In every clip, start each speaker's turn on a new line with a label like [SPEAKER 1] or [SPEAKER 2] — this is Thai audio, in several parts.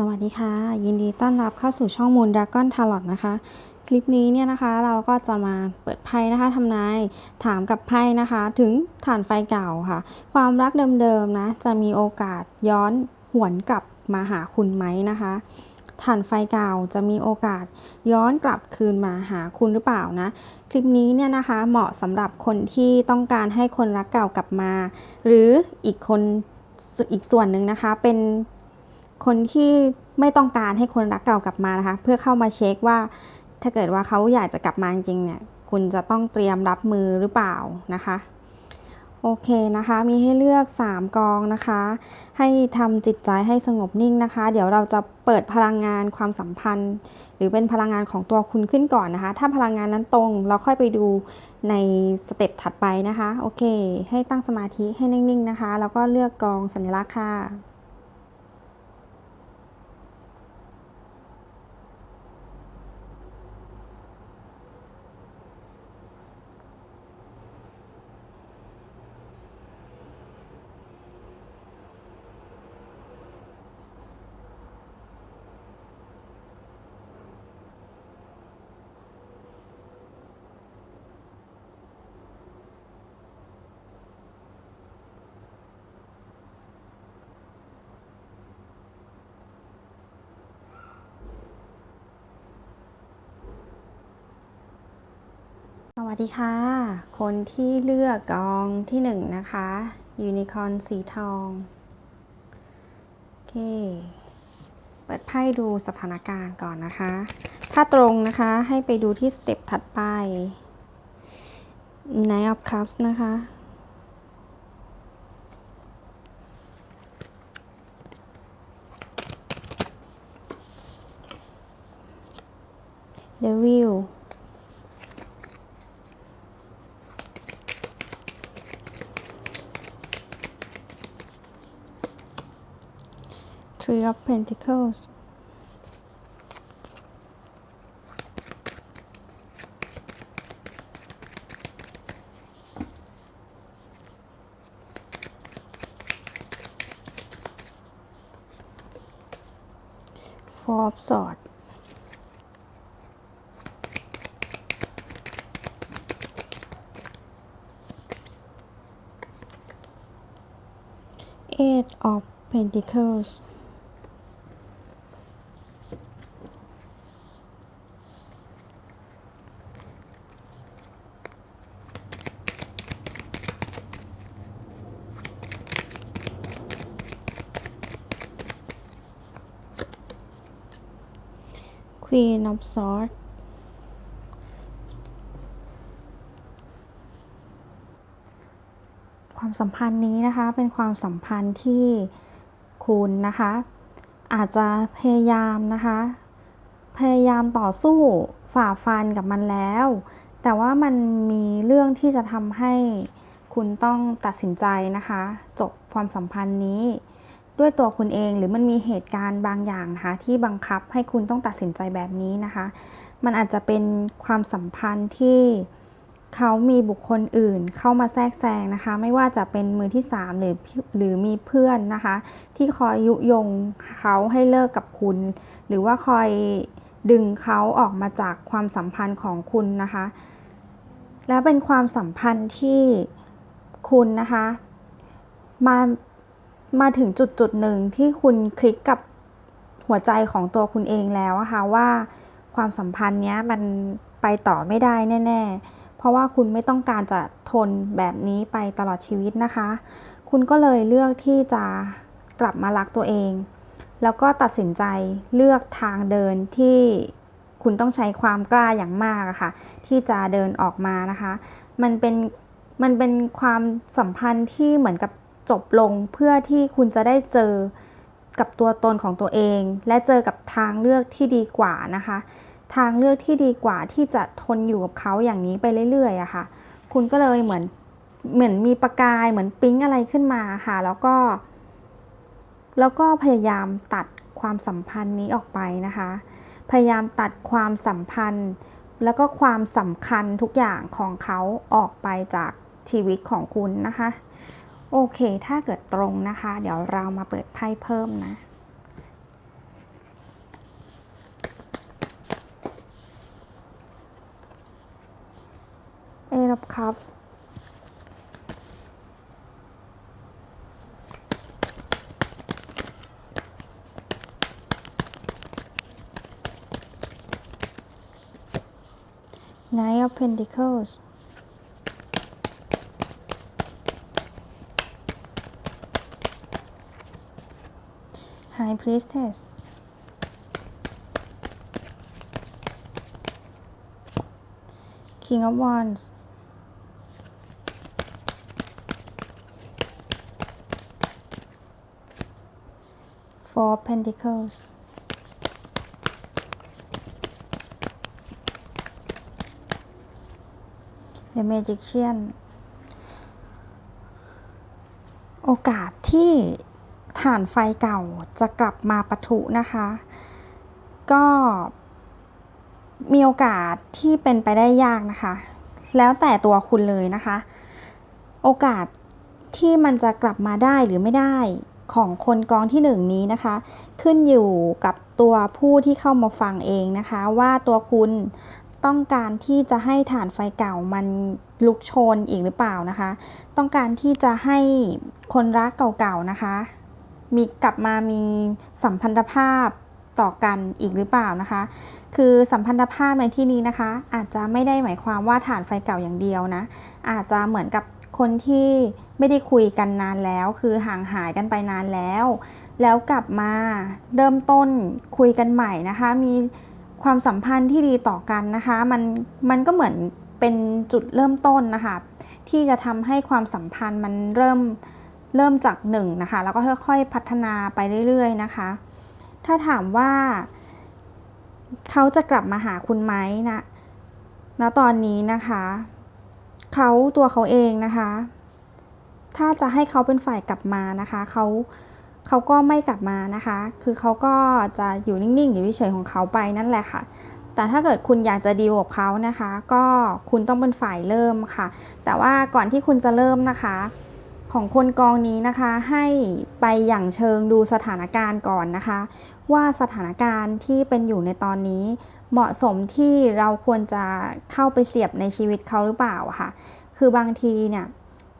[SPEAKER 1] สวัสดีค่ะ ยินดีต้อนรับเข้าสู่ช่องมูลด r กอนทาร์ลอตนะคะ คลิปนี้เนี่ยนะคะเราก็จะมาเปิดไพ่นะคะทำนายถามกับไพ่นะคะ ถึงฐานไฟเก่าค่ะ ความรักเดิมๆนะจะมีโอกาสย้อนหวนกลับมาหาคุณไหมนะคะฐานไฟเก่าจะมีโอกาสย้อนกลับคืนมาหาคุณหรือเปล่านะ คลิปนี้เนี่ยนะคะเหมาะสำหรับคนที่ต้องการให้คนรักเก่ากลับมา หรืออีกคนอีกส่วนหนึ่งนะคะเป็น คนที่ไม่ต้องการให้คนรักเก่ากลับมานะคะ เพื่อเข้ามาเช็คว่า ถ้าเกิดว่าเขาอยากจะกลับมาจริงเนี่ย คุณจะต้องเตรียมรับมือหรือเปล่านะคะโอเคนะคะ มีให้เลือก 3 กองนะคะ ให้ทำจิตใจให้สงบนิ่งนะคะ เดี๋ยวเราจะเปิดพลังงานความสัมพันธ์ หรือเป็นพลังงานของตัวคุณขึ้นก่อนนะคะ ถ้าพลังงานนั้นตรง เราค่อยไปดูในสเต็ปถัดไปนะคะ โอเค ให้ตั้งสมาธิให้นิ่งๆนะคะ แล้วก็เลือกกองสัญลักษณ์ค่ะ วัสดีค่ะ คนที่เลือกกองที่หนึ่งนะคะ ยูนิคอร์นสีทอง โอเค เปิดไพ่ดูสถานการณ์ก่อนนะคะ ถ้าตรงนะคะให้ไปดูที่สเต็ปถัดไป Knight of Cups นะคะ Devil Three of Pentacles Four of Swords. Eight of Pentacles Queen of sort ความสัมพันธ์นี้นะคะเป็นความสัมพันธ์ที่คุณนะคะ อาจจะพยายามนะคะ พยายามต่อสู้ฝ่าฟันกับมันแล้ว แต่ว่ามันมีเรื่องที่จะทำให้คุณต้องตัดสินใจนะคะ จบความสัมพันธ์นี้ ด้วยตัวคุณเองหรือมันมีเหตุการณ์บางอย่างนะคะที่บังคับให้คุณต้องตัดสินใจแบบนี้นะคะ มันอาจจะเป็นความสัมพันธ์ที่เขามีบุคคลอื่นเข้ามาแทรกแซงนะคะ ไม่ว่าจะเป็นมือที่ 3 หรือหรือมีเพื่อนนะคะ ที่คอยยุยงเขาให้เลิกกับคุณ หรือว่าคอยดึงเขาออกมาจากความสัมพันธ์ของคุณนะคะ แล้วเป็นความสัมพันธ์ที่คุณนะคะ มา มาถึงจุดจุดหนึ่งที่คุณคลิกกับหัวใจของตัวคุณเองแล้วอะค่ะว่าความสัมพันธ์เนี้ยมันไปต่อไม่ได้แน่ ๆ เพราะว่าคุณไม่ต้องการจะทนแบบนี้ไปตลอดชีวิตนะคะ คุณก็เลยเลือกที่จะกลับมารักตัวเอง แล้วก็ตัดสินใจเลือกทางเดินที่คุณต้องใช้ความกล้าอย่างมากอะค่ะ ที่จะเดินออกมานะคะ มันเป็นมันเป็นความสัมพันธ์ที่เหมือนกับ จบลงเพื่อที่คุณจะได้เจอกับตัวตนของตัวเอง และเจอกับทางเลือกที่ดีกว่านะคะ ทางเลือกที่ดีกว่าที่จะทนอยู่กับเขาอย่างนี้ไปเรื่อยๆอะค่ะ คุณก็เลยเหมือนเหมือนมีประกายเหมือนปิ๊งอะไรขึ้นมาค่ะ แล้วก็ แล้วก็พยายามตัดความสัมพันธ์นี้ออกไปนะคะ พยายามตัดความสัมพันธ์ แล้วก็ความสำคัญทุกอย่างของเขาออกไปจากชีวิตของคุณนะคะ โอเค ถ้าเกิดตรงนะคะ เดี๋ยวเรามาเปิดไพ่เพิ่มนะ เอรับคัพส์ไนท์ออฟเพนติเคิลส์ High Priestess King of Wands Four of Pentacles The Magician โอกาสที่ ฐานไฟเก่าจะกลับมาปะทุนะคะ ก็มีโอกาสที่เป็นไปได้ยากนะคะ แล้วแต่ตัวคุณเลยนะคะ โอกาสที่มันจะกลับมาได้หรือไม่ได้ของคนกองที่หนึ่งนี้นะคะ ขึ้นอยู่กับตัวผู้ที่เข้ามาฟังเองนะคะ ว่าตัวคุณต้องการที่จะให้ฐานไฟเก่ามันลุกโชนอีกหรือเปล่านะคะ ต้องการที่จะให้คนรักเก่าๆนะคะ มีกลับมามีสัมพันธภาพต่อกันอีกหรือเปล่านะคะ คือสัมพันธภาพในที่นี้นะคะ อาจจะไม่ได้หมายความว่าฐานไฟเก่าอย่างเดียวนะ อาจจะเหมือนกับคนที่ไม่ได้คุยกันนานแล้ว คือห่างหายกันไปนานแล้ว แล้วกลับมาเริ่มต้นคุยกันใหม่นะคะ มีความสัมพันธ์ที่ดีต่อกันนะคะ มันมันก็เหมือนเป็นจุดเริ่มต้นนะคะ ที่จะทำให้ความสัมพันธ์มันเริ่ม เริ่มจากหนึ่งนะคะแล้วก็ค่อยๆพัฒนาไปเรื่อยๆนะคะ ถ้าถามว่า เขาจะกลับมาหาคุณไหมนะณตอนนี้นะคะเขาตัวเขาเองนะคะ ถ้าจะให้เขาเป็นฝ่ายกลับมานะคะเขาเขาก็ไม่กลับมานะคะ คือเขาก็จะอยู่นิ่งๆอยู่เฉยๆของเขาไปนั่นแหละค่ะ แต่ถ้าเกิดคุณอยากจะดีลกับเขานะคะ ก็คุณต้องเป็นฝ่ายเริ่มค่ะ แต่ว่าก่อนที่คุณจะเริ่มนะคะ ของคนกองนี้นะคะให้ไปอย่างเชิงดูสถานการณ์ก่อนนะคะ ว่าสถานการณ์ที่เป็นอยู่ในตอนนี้ เหมาะสมที่เราควรจะเข้าไปเสียบในชีวิตเขาหรือเปล่าค่ะ คือบางทีเนี่ย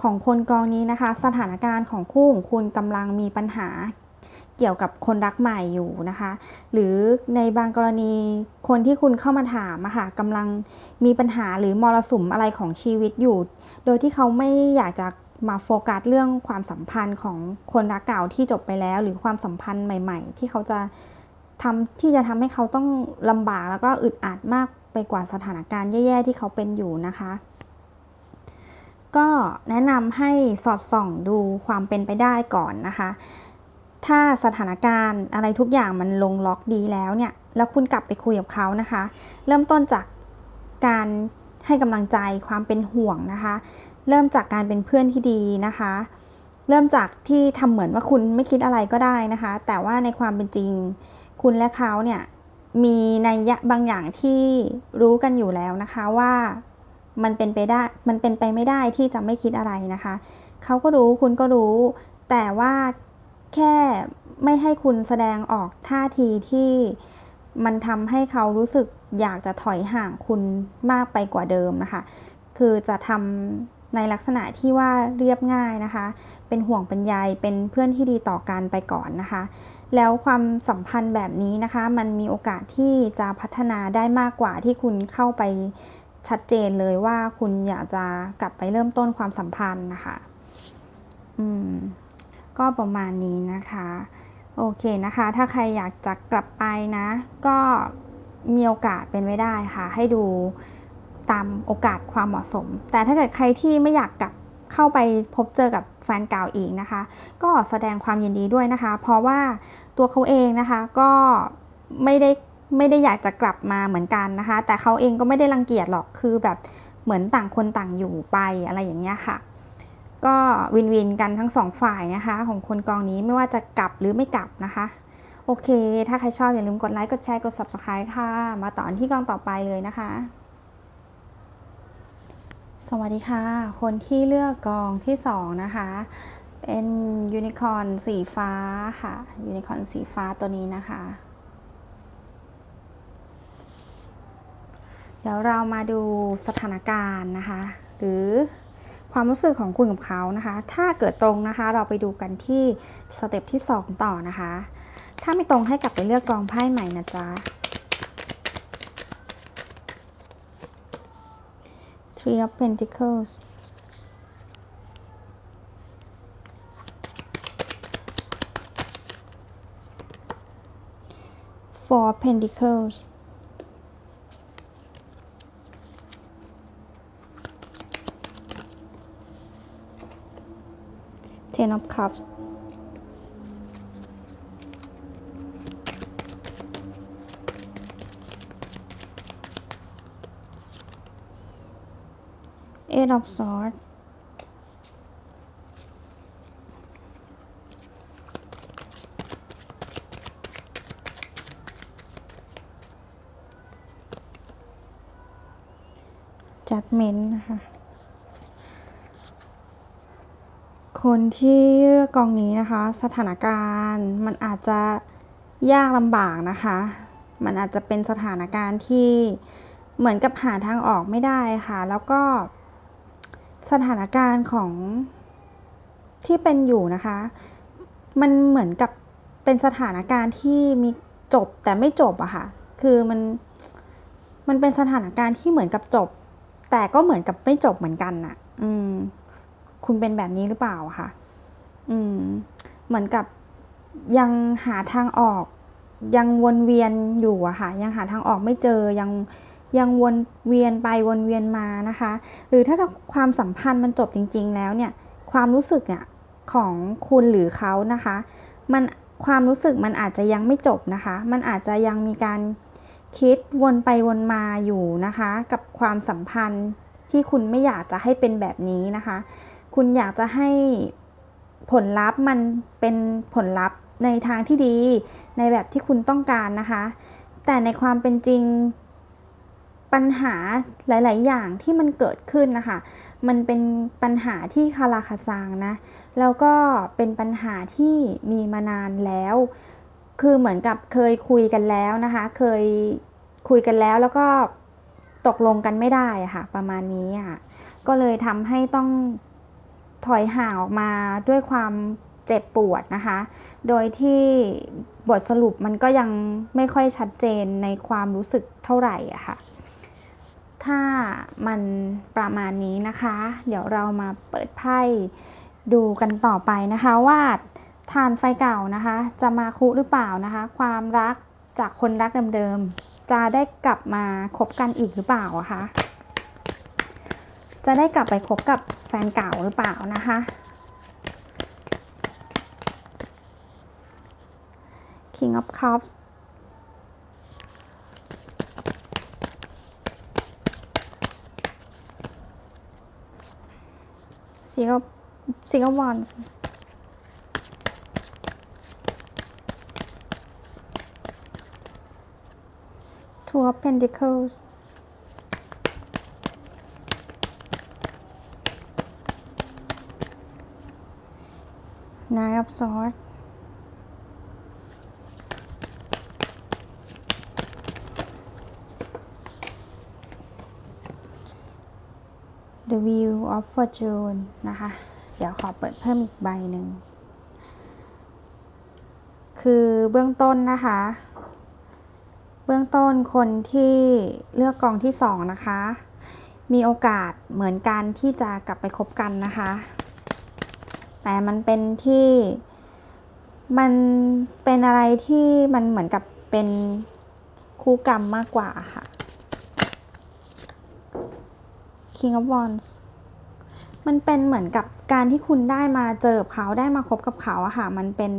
[SPEAKER 1] ของคนกองนี้นะคะ สถานการณ์ของคู่ของคุณกำลังมีปัญหาเกี่ยวกับคนรักใหม่อยู่นะคะ หรือในบางกรณีคนที่คุณเข้ามาถามอะค่ะกำลังมีปัญหาหรือมรสุมอะไรของชีวิตอยู่ โดยที่เขาไม่อยากจะ มาโฟกัสเรื่องความสัมพันธ์ของคนรักเก่าที่จบไปแล้ว หรือความสัมพันธ์ใหม่ ๆ ที่เขาจะทำที่จะทำให้เขาต้องลำบากแล้วก็อึดอัดมากไปกว่าสถานการณ์แย่ๆที่เขาเป็นอยู่นะคะ ก็แนะนำให้สอดส่องดูความเป็นไปได้ก่อนนะคะ ถ้าสถานการณ์อะไรทุกอย่างมันลงล็อกดีแล้วเนี่ย แล้วคุณกลับไปคุยกับเขานะคะ เริ่มต้นจากการให้กำลังใจความเป็นห่วงนะคะ เริ่มจากการเป็นเพื่อนที่ดีนะคะ เริ่มจากที่ทำเหมือนว่าคุณไม่คิดอะไรก็ได้นะคะ แต่ว่าในความเป็นจริง คุณและเขาเนี่ยมีในยยะบางอย่างที่รู้กันอยู่แล้วนะคะว่ามันเป็นไปได้ มันเป็นไปไม่ได้ที่จะไม่คิดอะไรนะคะ เขาก็รู้คุณก็รู้ แต่ว่าแค่ไม่ให้คุณแสดงออกท่าทีที่มันทำให้เขารู้สึกอยากจะถอยห่างคุณมากไปกว่าเดิมนะคะ คือจะทำ ในลักษณะที่ว่าเรียบง่ายนะคะ เป็นห่วงเป็นใยเป็นเพื่อนที่ดีต่อกันไปก่อนนะคะ แล้วความสัมพันธ์แบบนี้นะคะ มันมีโอกาสที่จะพัฒนาได้มากกว่าที่คุณเข้าไปชัดเจนเลยว่าคุณอยากจะกลับไปเริ่มต้นความสัมพันธ์นะคะ อืม ก็ประมาณนี้นะคะ โอเคนะคะ ถ้าใครอยากจะกลับไปนะ ก็มีโอกาสเป็นไม่ได้ค่ะ ให้ดู ตามโอกาสความเหมาะสม แต่ถ้าเกิดใครที่ไม่อยากกลับเข้าไปพบเจอกับแฟนเก่าอีกนะคะ ก็แสดงความยินดีด้วยนะคะ เพราะว่าตัวเขาเองนะคะก็ไม่ได้ไม่ได้อยากจะกลับมาเหมือนกันนะคะ แต่เขาเองก็ไม่ได้รังเกียจหรอกคือแบบเหมือนต่างคนต่างอยู่ไปอะไรอย่างเงี้ยค่ะ ก็วินวินกันทั้งสองฝ่ายนะคะ ของคนกองนี้ไม่ว่าจะกลับหรือไม่กลับนะคะ โอเค ถ้าใครชอบอย่าลืมกดไลค์กดแชร์กด subscribe ค่ะ มาต่อที่กองต่อไปเลยนะคะ สวัสดีค่ะ คนที่เลือกกองที่สองนะคะ เป็นยูนิคอร์นสีฟ้าค่ะ ยูนิคอร์นสีฟ้าตัวนี้นะคะ เดี๋ยวเรามาดูสถานการณ์นะคะ หรือความรู้สึกของคุณกับเขานะคะ ถ้าเกิดตรงนะคะ เราไปดูกันที่สเต็ปที่ 2 ต่อนะคะ ถ้าไม่ตรงให้กลับไปเลือกกองไพ่ใหม่นะจ๊ะ Three of Pentacles Four of Pentacles Ten of Cups Eight of Swords Judgment นะคะ คนที่เลือกกองนี้นะคะ สถานการณ์มันอาจจะยากลำบากนะคะ มันอาจจะเป็นสถานการณ์ที่เหมือนกับหาทางออกไม่ได้ค่ะ แล้วก็ สถานการณ์ของที่เป็นอยู่นะคะ มันเหมือนกับเป็นสถานการณ์ที่มีจบแต่ไม่จบอะค่ะ คือมันมันเป็นสถานการณ์ที่เหมือนกับจบ แต่ก็เหมือนกับไม่จบเหมือนกันน่ะ อืม คุณเป็นแบบนี้หรือเปล่าคะอืม เหมือนกับยังหาทางออก ยังวนเวียนอยู่อะค่ะ ยังหาทางออกไม่เจอยัง ยังวนเวียนไปวนเวียนมานะคะ หรือถ้าความสัมพันธ์มันจบจริง ๆ แล้วเนี่ยความรู้สึกเนี่ยของคุณหรือเขานะคะ มันความรู้สึกมันอาจจะยังไม่จบนะคะ มันอาจจะยังมีการคิดวนไปวนมาอยู่นะคะ กับความสัมพันธ์ที่คุณไม่อยากจะให้เป็นแบบนี้นะคะ คุณอยากจะให้ผลลัพธ์มันเป็นผลลัพธ์ในทางที่ดีในแบบที่คุณต้องการนะคะ แต่ในความเป็นจริง ปัญหาหลาย ๆ อย่างที่มันเกิดขึ้นนะคะ มันเป็นปัญหาที่คาราคาซังนะ แล้วก็เป็นปัญหาที่มีมานานแล้ว คือเหมือนกับเคยคุยกันแล้วนะคะ เคยคุยกันแล้วแล้วก็ตกลงกันไม่ได้ะค่ะ ประมาณนี้อะ ก็เลยทำให้ต้องถอยห่างออกมาด้วยความเจ็บปวดนะคะ โดยที่บทสรุปมันก็ยังไม่ค่อยชัดเจนในความรู้สึกเท่าไหร่อะค่ะ ถ้ามันประมาณนี้นะคะ เดี๋ยวเรามาเปิดไพ่ดูกันต่อไปนะคะว่าทานไฟเก่านะคะ จะมาคุหรือเปล่านะคะ ความรักจากคนรักเดิมๆจะได้กลับมาคบกันอีกหรือเปล่าอะคะจะได้กลับไปคบกับแฟนเก่าหรือเปล่านะคะ King of Cups Six of Six of Wands Two of Pentacles Nine of Swords The Wheel of Fortune นะคะ เดี๋ยวขอเปิดเพิ่มอีกใบหนึ่ง คือเบื้องต้นนะคะ เบื้องต้นคนที่เลือกกองที่สองนะคะ มีโอกาสเหมือนกันที่จะกลับไปคบกันนะคะ แต่มันเป็นที่มันเป็นอะไรที่มันเหมือนกับเป็นคู่กรรมมากกว่าค่ะ King of Wands มันเป็นเหมือนกับการที่คุณได้มาเจอเขาได้มาคบกับเขาอะค่ะ มันเป็น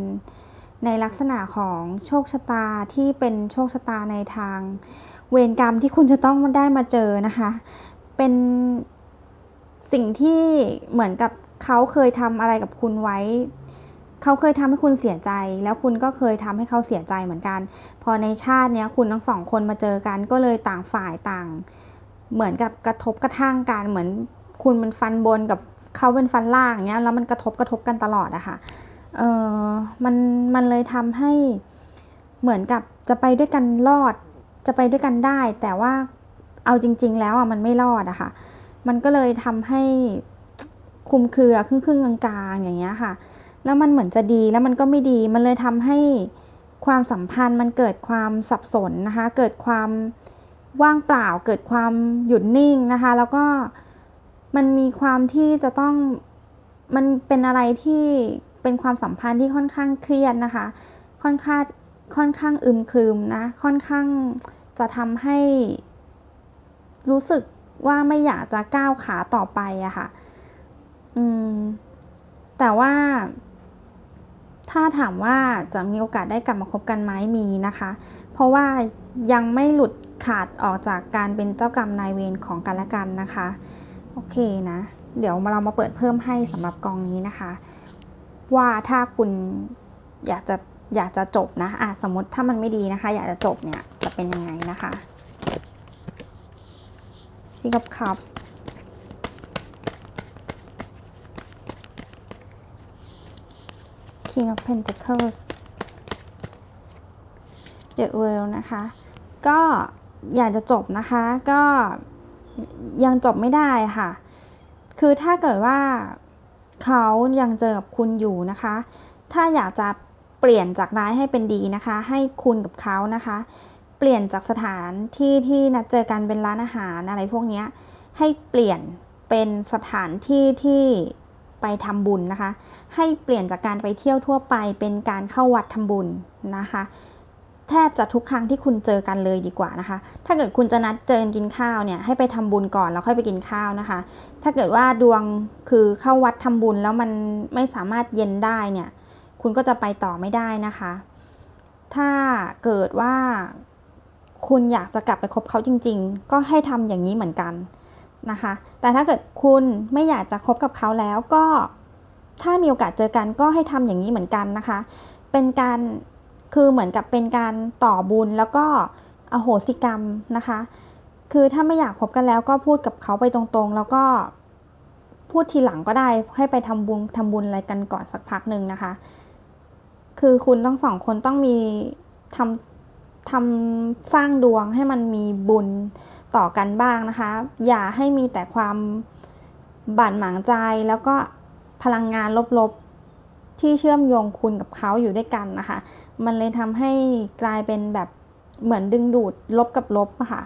[SPEAKER 1] ในลักษณะของโชคชะตาที่เป็นโชคชะตาในทาง เวรกรรมที่คุณจะต้องได้มาเจอนะคะ เป็นสิ่งที่เหมือนกับเขาเคยทำอะไรกับคุณไว้ เขาเคยทำให้คุณเสียใจ แล้วคุณก็เคยทำให้เขาเสียใจเหมือนกัน พอในชาตินี้คุณทั้งสองคนมาเจอกันก็เลยต่างฝ่ายต่าง เหมือนกับกระทบกระทั่งกันเหมือน คุณเป็นฟันบนกับเขาเป็นฟันล่างเนี้ยแล้วมันกระทบกระทบกันตลอดอะค่ะเออมันมันเลยทำให้เหมือนกับจะไปด้วยกันรอด จะไปด้วยกันได้ แต่ว่าเอาจริง ๆ แล้วอะมันไม่รอดอะค่ะ มันก็เลยทำให้คุมเครือครึ่งๆกลางๆอย่างเงี้ยค่ะ แล้วมันเหมือนจะดีแล้วมันก็ไม่ดี มันเลยทำให้ความสัมพันธ์มันเกิดความสับสนนะคะ เกิดความว่างเปล่า เกิดความหยุดนิ่งนะคะ แล้วก็ มันมีความที่จะต้องมันเป็นอะไรที่เป็นความสัมพันธ์ที่ค่อนข้างเครียดนะคะ ค่อนข้างค่อนข้างอึมครึมนะ ค่อนข้างจะทำให้ รู้สึกว่าไม่อยากจะก้าวขาต่อไปอะค่ะ อืม แต่ว่า ถ้าถามว่าจะมีโอกาสได้กลับมาคบกันไหมมีนะคะ เพราะว่ายังไม่หลุดขาดออกจากการเป็นเจ้ากรรมนายเวรของกันและกันนะคะ โอเคนะ เดี๋ยวเรามาเปิดเพิ่มให้สำหรับกองนี้นะคะ ว่าถ้าคุณอยากจะอยากจะจบนะอะสมมติถ้ามันไม่ดีนะคะ อยากจะจบเนี่ยจะเป็นยังไงนะคะ Six of Cups King of Pentacles The World นะคะ ก็อยากจะจบนะคะ ก็ ยังจบไม่ได้ค่ะ คือถ้าเกิดว่าเขายังเจอกับคุณอยู่นะคะ ถ้าอยากจะเปลี่ยนจากร้ายให้เป็นดีนะคะ ให้คุณกับเขานะคะ เปลี่ยนจากสถานที่ที่นัดเจอกันเป็นร้านอาหารอะไรพวกนี้ให้เปลี่ยนเป็นสถานที่ที่ไปทำบุญนะคะ ให้เปลี่ยนจากการไปเที่ยวทั่วไปเป็นการเข้าวัดทำบุญนะคะ แทบจะทุกครั้งที่คุณเจอกันเลยดีกว่านะคะ ถ้าเกิดคุณจะนัดเจอกินข้าวเนี่ยให้ไปทำบุญก่อนแล้วค่อยไปกินข้าวนะคะ ถ้าเกิดว่าดวงคือเข้าวัดทำบุญแล้วมันไม่สามารถเย็นได้เนี่ย คุณก็จะไปต่อไม่ได้นะคะ ถ้าเกิดว่าคุณอยากจะกลับไปคบเขาจริง ๆ ก็ให้ทำอย่างนี้เหมือนกันนะคะ แต่ถ้าเกิดคุณไม่อยากจะคบกับเขาแล้วก็ถ้ามีโอกาสเจอกันก็ให้ทำอย่างนี้เหมือนกันนะคะ เป็นการ คือเหมือนกับเป็นการต่อบุญแล้วก็อโหสิกรรมนะคะ คือถ้าไม่อยากคบกันแล้วก็พูดกับเขาไปตรงๆ แล้วก็พูดทีหลังก็ได้ให้ไปทำบุญทำบุญอะไรกันก่อนสักพักหนึ่งนะคะ คือคุณทั้งสองคนต้องมีทำทำสร้างดวงให้มันมีบุญต่อกันบ้างนะคะ อย่าให้มีแต่ความบาดหมางใจแล้วก็พลังงานลบๆ ที่เชื่อมโยงคุณกับเขาอยู่ด้วยกันนะคะ มันเลยทำให้กลายเป็นแบบเหมือนดึงดูดลบกับลบะค่ะ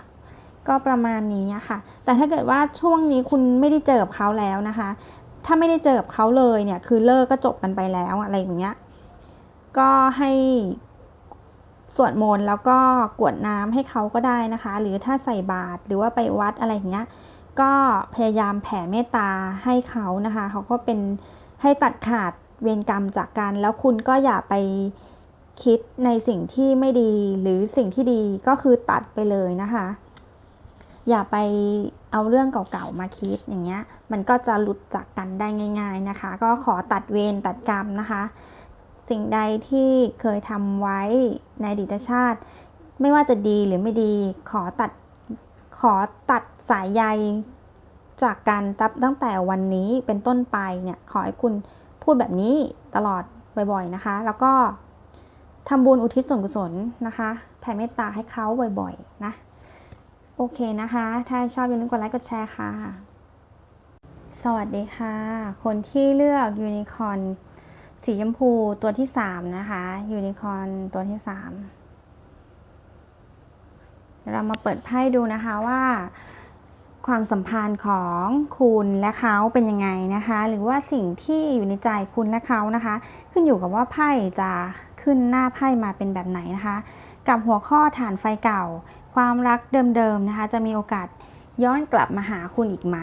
[SPEAKER 1] ก็ประมาณนี้ค่ะ แต่ถ้าเกิดว่าช่วงนี้คุณไม่ได้เจอกับเขาแล้วนะคะ ถ้าไม่ได้เจอกับเขาเลยเนี่ย คือเลิกก็จบกันไปแล้วอะไรอย่างเงี้ย ก็ให้สวดมนต์แล้วก็กวดน้ำให้เขาก็ได้นะคะ หรือถ้าใส่บาตรหรือว่าไปวัดอะไรอย่างเงี้ย ก็พยายามแผ่เมตตาให้เขานะคะ เขาก็เป็นให้ตัดขาด เวรกรรมจากกัน แล้วคุณก็อย่าไปคิดในสิ่งที่ไม่ดี หรือสิ่งที่ดีก็คือตัดไปเลยนะคะ อย่าไปเอาเรื่องเก่าๆมาคิดอย่างเงี้ย มันก็จะหลุดจากกันได้ง่าย ๆนะคะ ก็ขอตัดเวรตัดกรรมนะคะ สิ่งใดที่เคยทำไว้ในอดีตชาติ ไม่ว่าจะดีหรือไม่ดีขอตัดขอตัดสายใยจากการตับตั้งแต่วันนี้เป็นต้นไปเนี่ยขอให้คุณ พูดแบบนี้ตลอดบ่อยๆนะคะ แล้วก็ทำบุญอุทิศส่วนกุศลนะคะ แผ่เมตตาให้เขาบ่อยๆนะ โอเคนะคะ ถ้าชอบอย่าลืมกดไลค์กดแชร์ค่ะ สวัสดีค่ะ คนที่เลือกยูนิคอร์นสีชมพูตัวที่3นะคะยูนิคอร์นตัวที่3เดี๋ยวเรามาเปิดไพ่ดูนะคะว่า ความสัมพันธ์ของคุณและเขาเป็นยังไงนะคะ หรือว่าสิ่งที่อยู่ในใจคุณและเขานะคะ ขึ้นอยู่กับว่าไพ่จะขึ้นหน้าไพ่มาเป็นแบบไหนนะคะ กับหัวข้อฐานไฟเก่า ความรักเดิมๆนะคะ จะมีโอกาสย้อนกลับมาหาคุณอีกไหม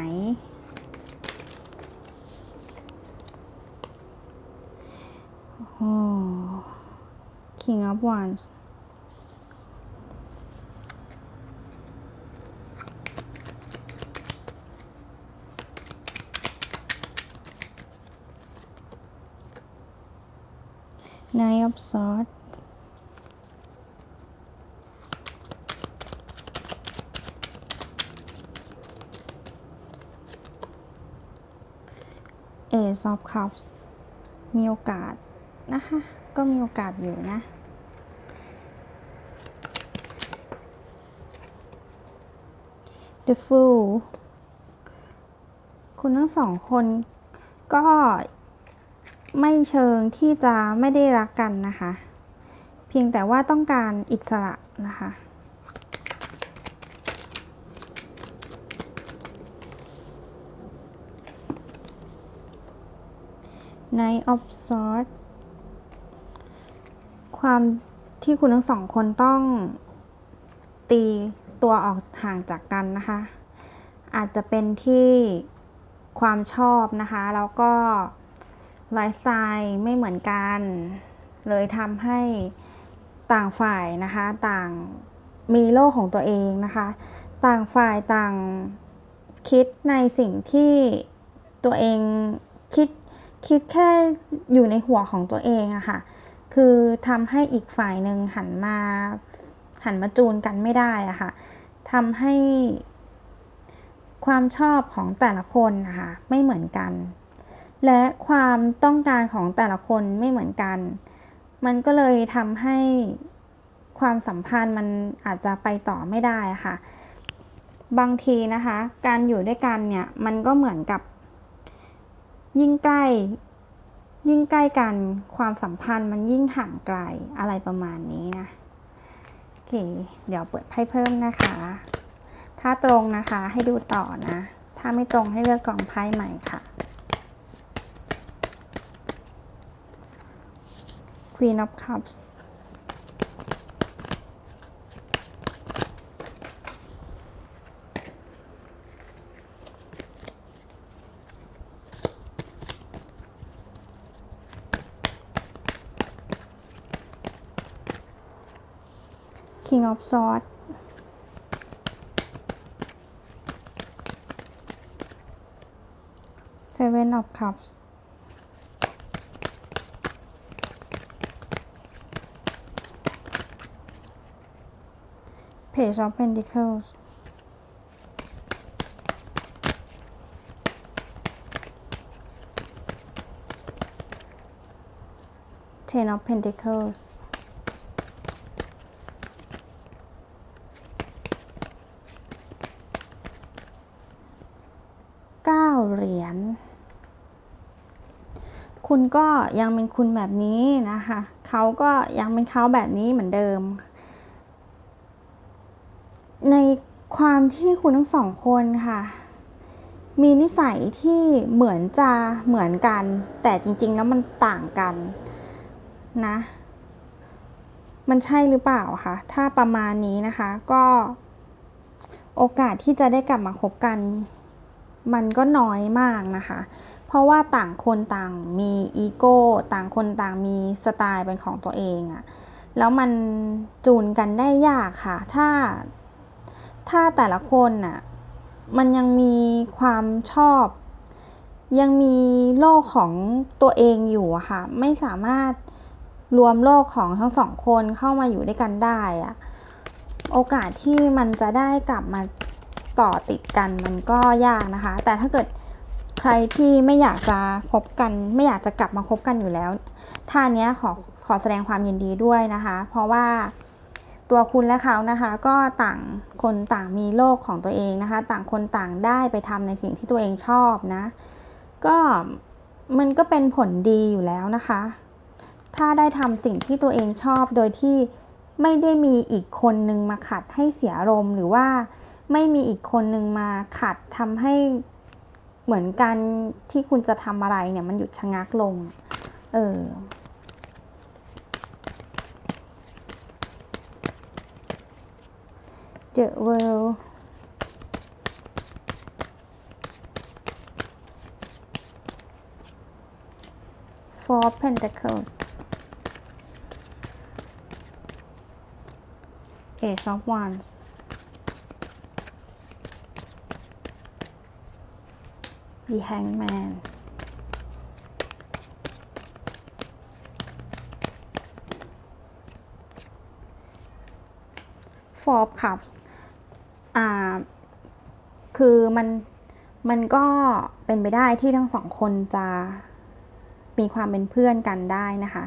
[SPEAKER 1] โอ้ King of Wands Nine of Swords Ace of Cups มีโอกาสนะคะ ก็มีโอกาสอยู่นะ The Fool คุณทั้งสองคนก็ไม่เชิงที่จะไม่ได้รักกันนะคะ เพียงแต่ว่าต้องการอิสระนะคะ ใน of Swords ความที่คุณทั้งสองคนต้องตีตัวออกห่างจากกันนะคะ อาจจะเป็นที่ความชอบนะคะ แล้วก็ไลฟ์สไตล์ไม่เหมือนกัน เลยทำให้ต่างฝ่ายนะคะ ต่างมีโลกของตัวเองนะคะ ต่างฝ่ายต่างคิดในสิ่งที่ตัวเองคิด คิดแค่อยู่ในหัวของตัวเองอะค่ะ คือทำให้อีกฝ่ายหนึ่งหันมาหันมาจูนกันไม่ได้อะค่ะทำให้ความชอบของแต่ละคนนะคะไม่เหมือนกัน และความต้องการของแต่ละคนไม่เหมือนกัน มันก็เลยทำให้ความสัมพันธ์มันอาจจะไปต่อไม่ได้อะค่ะ บางทีนะคะ การอยู่ด้วยกันเนี่ยมันก็เหมือนกับ ยิ่งใกล้ ยิ่งใกล้กันความสัมพันธ์มันยิ่งห่างไกลอะไรประมาณนี้นะโอเค เดี๋ยวเปิดไพ่เพิ่มนะคะ ถ้าตรงนะคะให้ดูต่อนะ ถ้าไม่ตรงให้เลือกกล่องไพ่ใหม่ค่ะ Queen of Cups อบซอสเซเว่นออฟคัพส์เพจออฟเพนดิเคิลส์เทนออฟเพนติเคิลส์เก้าเหรียญ คุณก็ยังเป็นคุณแบบนี้นะคะเขาก็ยังเป็นเขาแบบนี้เหมือนเดิม ในความที่คุณทั้งสองคนค่ะ มีนิสัยที่เหมือนจะเหมือนกัน แต่จริง ๆ แล้วมันต่างกันนะ มันใช่หรือเปล่าคะถ้าประมาณนี้นะคะ ก็โอกาสที่จะได้กลับมาคบกัน มันก็น้อยมากนะคะ เพราะว่าต่างคนต่างมีอีโก้ต่างคนต่างมีสไตล์เป็นของตัวเองอะแล้วมันจูนกันได้ยากค่ะ ถ้าถ้าแต่ละคนน่ะมันยังมีความชอบ ยังมีโลกของตัวเองอยู่อะค่ะ ไม่สามารถรวมโลกของทั้งสองคนเข้ามาอยู่ด้วยกันได้อะโอกาสที่มันจะได้กลับมาต่อติดกันมันก็ยากนะคะ แต่ถ้าเกิด ใครที่ไม่อยากจะคบกัน ไม่อยากจะกลับมาคบกันอยู่แล้วท่านี้ขอขอแสดงความยินดีด้วยนะคะ เพราะว่าตัวคุณและเขานะคะ ก็ต่างคนต่างมีโลกของตัวเองนะคะ ต่างคนต่างได้ไปทำในสิ่งที่ตัวเองชอบนะ ก็มันก็เป็นผลดีอยู่แล้วนะคะ ถ้าได้ทำสิ่งที่ตัวเองชอบโดยที่ไม่ได้มีอีกคนนึงมาขัดให้เสียอารมณ์หรือว่าไม่มีอีกคนนึงมาขัดทำให้ เหมือนกันที่คุณจะทำอะไรเนี่ยมันหยุดชะงักลง เออ The World Four of Pentacles Ace of Wands The Hangman Four of Cups อ่า คือมัน มันก็เป็นไปได้ที่ทั้งสองคนจะมีความเป็นเพื่อนกันได้นะคะ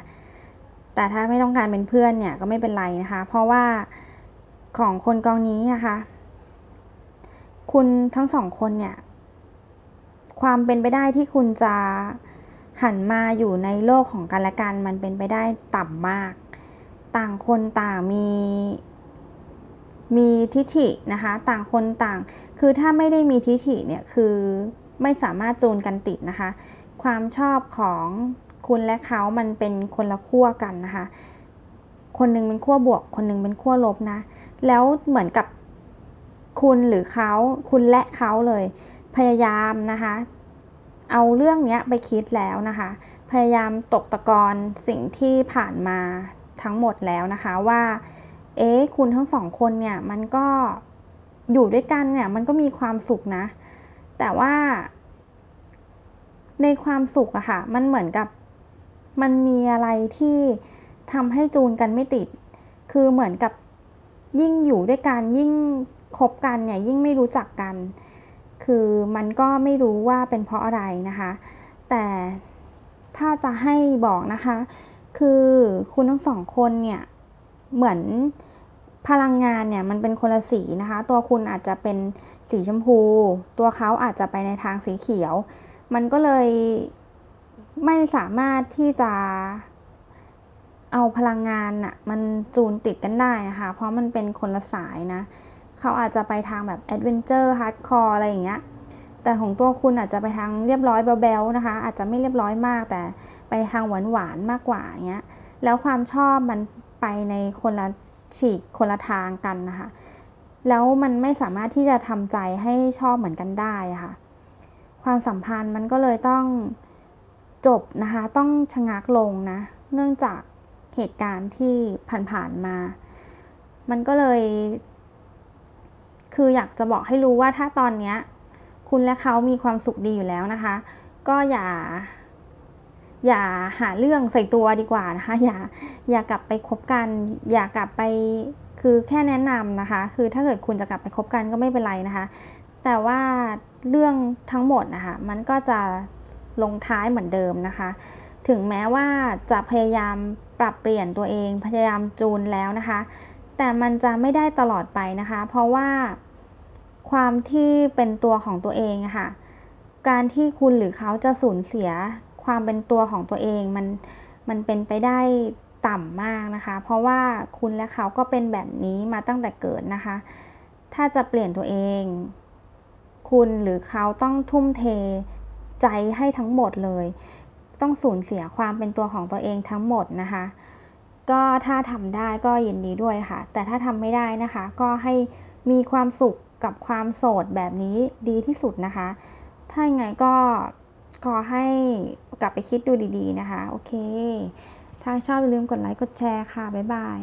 [SPEAKER 1] แต่ถ้าไม่ต้องการเป็นเพื่อนเนี่ยก็ไม่เป็นไรนะคะ เพราะว่าของคนกองนี้นะคะ คุณทั้งสองคนเนี่ย ความเป็นไปได้ที่คุณจะหันมาอยู่ในโลกของกันและกันมันเป็นไปได้ต่ำมาก ต่างคนต่างมีมีทิฐินะคะ ต่างคนต่าง คือถ้าไม่ได้มีทิฐิเนี่ยคือไม่สามารถจูนกันติดนะคะ ความชอบของคุณและเขามันเป็นคนละขั้วกันนะคะ คนหนึงเป็นขั้วบวก คนหนึงเป็นขั้วลบนะ แล้วเหมือนกับคุณหรือเขา คุณและเขาเลย พยายามนะคะ เอาเรื่องนี้ไปคิดแล้วนะคะ พยายามตกตะกอนสิ่งที่ผ่านมาทั้งหมดแล้วนะคะว่า เอ๊ะคุณทั้งสองคนเนี่ยมันก็อยู่ด้วยกันเนี่ยมันก็มีความสุขนะ แต่ว่าในความสุขอะค่ะ มันเหมือนกับมันมีอะไรที่ทำให้จูนกันไม่ติด คือเหมือนกับยิ่งอยู่ด้วยกันยิ่งคบกันเนี่ยยิ่งไม่รู้จักกัน คือมันก็ไม่รู้ว่าเป็นเพราะอะไรนะคะ แต่ถ้าจะให้บอกนะคะ คือคุณทั้งสองคนเนี่ยเหมือนพลังงานเนี่ยมันเป็นคนละสีนะคะ ตัวคุณอาจจะเป็นสีชมพู ตัวเขาอาจจะไปในทางสีเขียว มันก็เลยไม่สามารถที่จะเอาพลังงานน่ะมันจูนติดกันได้นะคะ เพราะมันเป็นคนละสายนะ เขาอาจจะไปทางแบบแอดเวนเจอร์ฮาร์ดคอร์อะไรอย่างเงี้ยแต่ของตัวคุณอาจจะไปทางเรียบร้อยเบลๆนะคะ อาจจะไม่เรียบร้อยมาก แต่ไปทางหวานๆมากกว่าอย่างเงี้ยแล้วความชอบมันไปในคนละฉีกคนละทางกันนะคะ แล้วมันไม่สามารถที่จะทำใจให้ชอบเหมือนกันได้ะค่ะ ความสัมพันธ์มันก็เลยต้องจบนะคะ ต้องชะงักลงนะ เนื่องจากเหตุการณ์ที่ผ่านๆมา มันก็เลย คืออยากจะบอกให้รู้ว่าถ้าตอนเนี้ยคุณและเขามีความสุขดีอยู่แล้วนะคะ ก็อย่า อย่าหาเรื่องใส่ตัวดีกว่านะคะ อย่าอย่ากลับไปคบกัน อย่ากลับไปคือแค่แนะนำนะคะ คือถ้าเกิดคุณจะกลับไปคบกันก็ไม่เป็นไรนะคะ แต่ว่าเรื่องทั้งหมดนะคะมันก็จะลงท้ายเหมือนเดิมนะคะ ถึงแม้ว่าจะพยายามปรับเปลี่ยนตัวเอง พยายามจูนแล้วนะคะ แต่มันจะไม่ได้ตลอดไปนะคะ เพราะว่า ความที่เป็นตัวของตัวเองค่ะ การที่คุณหรือเขาจะสูญเสียความเป็นตัวของตัวเองมันมันเป็นไปได้ต่ำมากนะคะ เพราะว่าคุณและเขาก็เป็นแบบนี้มาตั้งแต่เกิดนะคะ ถ้าจะเปลี่ยนตัวเอง คุณหรือเขาต้องทุ่มเทใจให้ทั้งหมดเลย ต้องสูญเสียความเป็นตัวของตัวเองทั้งหมดนะคะ ก็ถ้าทำได้ก็ยินดีด้วยค่ะ แต่ถ้าทำไม่ได้นะคะ ก็ให้มีความสุข กับความโสดแบบนี้ดีที่สุดนะคะ ถ้ายังไงก็ขอให้กลับไปคิดดูดีๆนะคะ โอเค ถ้าชอบอย่าลืมกดไลค์กดแชร์ค่ะ บ๊ายบาย